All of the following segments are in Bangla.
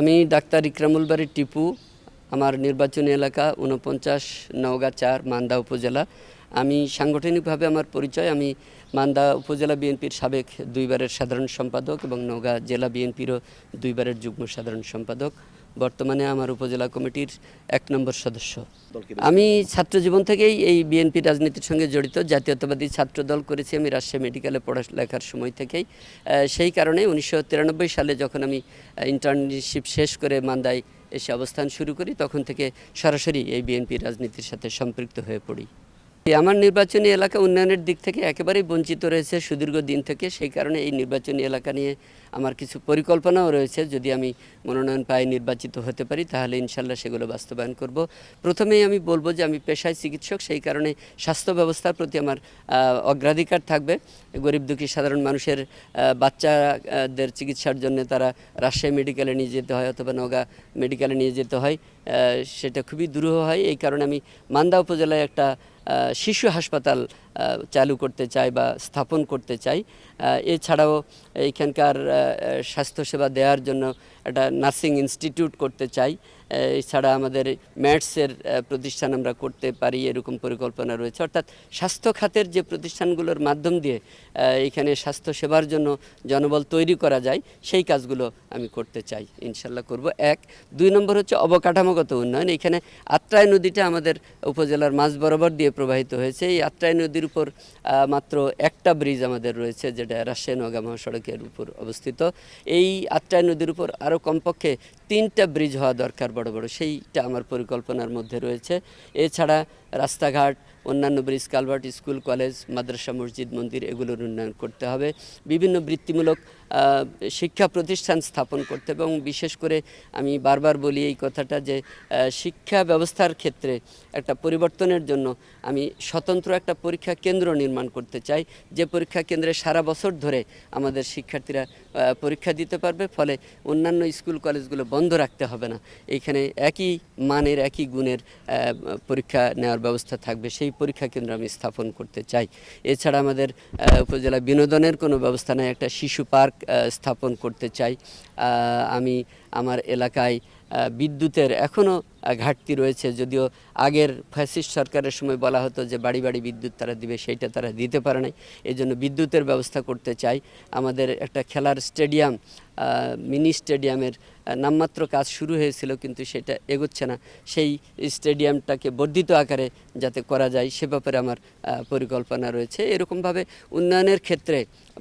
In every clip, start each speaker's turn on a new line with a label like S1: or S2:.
S1: আমি ডাক্তার ইকরামুল বাড়ি টিপু, আমার নির্বাচনী এলাকা উনপঞ্চাশ নওগাঁ চার মান্দা উপজেলা। আমি সাংগঠনিকভাবে আমার পরিচয়, আমি মান্দা উপজেলা বিএনপির সাবেক দুইবারের সাধারণ সম্পাদক এবং নওগাঁ জেলা বিএনপিরও দুইবারের যুগ্ম সাধারণ সম্পাদক। বর্তমানে আমার উপজেলা কমিটির এক নম্বর সদস্য। আমি ছাত্র জীবন থেকেই এই বিএনপি রাজনীতির সঙ্গে জড়িত জাতীয়তাবাদী ছাত্র দল করেছি আমি রাজশাহী মেডিকেলে পড়ালেখার সময় থেকেই। সেই কারণে উনিশশো তিরানব্বই সালে যখন আমি ইন্টার্নশিপ শেষ করে মান্দায় এসে অবস্থান শুরু করি তখন থেকে সরাসরি এই বিএনপি রাজনীতির সাথে সম্পৃক্ত হয়ে পড়ি। এই আমার নির্বাচনী এলাকা উন্নয়নের দিক থেকে একেবারেই বঞ্চিত রয়েছে সুদীর্ঘ দিন থেকে। সেই কারণে এই নির্বাচনী এলাকা নিয়ে আমার কিছু পরিকল্পনাও রয়েছে। যদি আমি মনোনয়ন পাই নির্বাচিত হতে পারি, তাহলে ইনশাল্লাহ সেগুলো বাস্তবায়ন করব। প্রথমেই আমি বলব যে আমি পেশায় চিকিৎসক, সেই কারণে স্বাস্থ্য ব্যবস্থার প্রতি আমার অগ্রাধিকার থাকবে। গরিব দুঃখী সাধারণ মানুষের বাচ্চাদের চিকিৎসার জন্য তারা রাজশাহী মেডিকেলে নিয়ে যেতে হয় অথবা নওগাঁ মেডিকেলে নিয়ে যেতে হয়। সেটা খুবই দুরূহ হয়। এই কারণে আমি মান্দা উপজেলায় একটা শিশু হাসপাতাল চালু করতে চাই বা স্থাপন করতে চাই। এছাড়াও এইখানকার স্বাস্থ্যসেবা দেওয়ার জন্য একটা নার্সিং ইনস্টিটিউট করতে চাই। এছাড়া আমাদের ম্যাটসের প্রতিষ্ঠান আমরা করতে পারি, এরকম পরিকল্পনা রয়েছে। অর্থাৎ স্বাস্থ্য খাতের যে প্রতিষ্ঠানগুলোর মাধ্যম দিয়ে এখানে স্বাস্থ্য সেবার জন্য জনবল তৈরি করা যায়, সেই কাজগুলো আমি করতে চাই ইনশাল্লাহ করব। এক, দুই নম্বর হচ্ছে অবকাঠামোগত উন্নয়ন। এখানে আত্রাই নদীটা আমাদের উপজেলার মাঝ বরাবর দিয়ে প্রবাহিত হয়েছে। এই আত্রাই নদীর উপর মাত্র একটা ব্রিজ আমাদের রয়েছে, যেটা রাজশাহী নগা মহাসড়কের উপর অবস্থিত। এই আত্রাই নদীর উপর আরও কমপক্ষে তিনটা ব্রিজ হওয়া দরকার বড় বড় সেইটা আমার পরিকল্পনার মধ্যে রয়েছে। এছাড়া রাস্তাঘাট অন্যান্য ব্রিজ, কালভার্ট স্কুল, কলেজ, মাদ্রাসা, মসজিদ, মন্দির, এগুলোর উন্নয়ন করতে হবে। বিভিন্ন বৃত্তিমূলক শিক্ষা প্রতিষ্ঠান স্থাপন করতে হবে এবং বিশেষ করে আমি বারবার বলি এই কথাটা যে শিক্ষা ব্যবস্থার ক্ষেত্রে একটা পরিবর্তনের জন্য আমি স্বতন্ত্র একটা পরীক্ষা কেন্দ্র নির্মাণ করতে চাই। যে পরীক্ষা কেন্দ্রে সারা বছর ধরে আমাদের শিক্ষার্থীরা পরীক্ষা দিতে পারবে, ফলে অন্যান্য স্কুল, কলেজগুলো বন্ধ রাখতে হবে না। এইখানে একই মানের, একই গুণের পরীক্ষা নেওয়ার ব্যবস্থা থাকবে। সেই পরীক্ষা কেন্দ্র আমি স্থাপন করতে চাই। এছাড়া আমাদের উপজেলা বিনোদনের কোনো ব্যবস্থা নেই। একটা শিশু পার্ক স্থাপন করতে চাই। আমি আমার এলাকায় বিদ্যুতের এখনও ঘাটতি রয়েছে। যদিও আগের ফ্যাসিস্ট সরকারের সময় বলা হতো যে বাড়ি বাড়ি বিদ্যুৎ তারা দিবে, সেইটা তারা দিতে পারে নাই। এই জন্য বিদ্যুতের ব্যবস্থা করতে চাই। আমাদের একটা খেলার স্টেডিয়াম মিনি স্টেডিয়ামের নামমাত্র কাজ শুরু হয়েছিল কিন্তু সেটা এগোচ্ছে না। সেই স্টেডিয়ামটাকে বর্ধিত আকারে যাতে করা যায়, সে ব্যাপারে আমার পরিকল্পনা রয়েছে। এরকমভাবে উন্নয়নের ক্ষেত্রে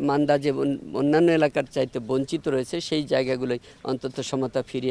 S1: মান্দা যে অন্যান্য এলাকার চাইতে বঞ্চিত রয়েছে, সেই জায়গাগুলোই অন্তত সমতা ফিরিয়ে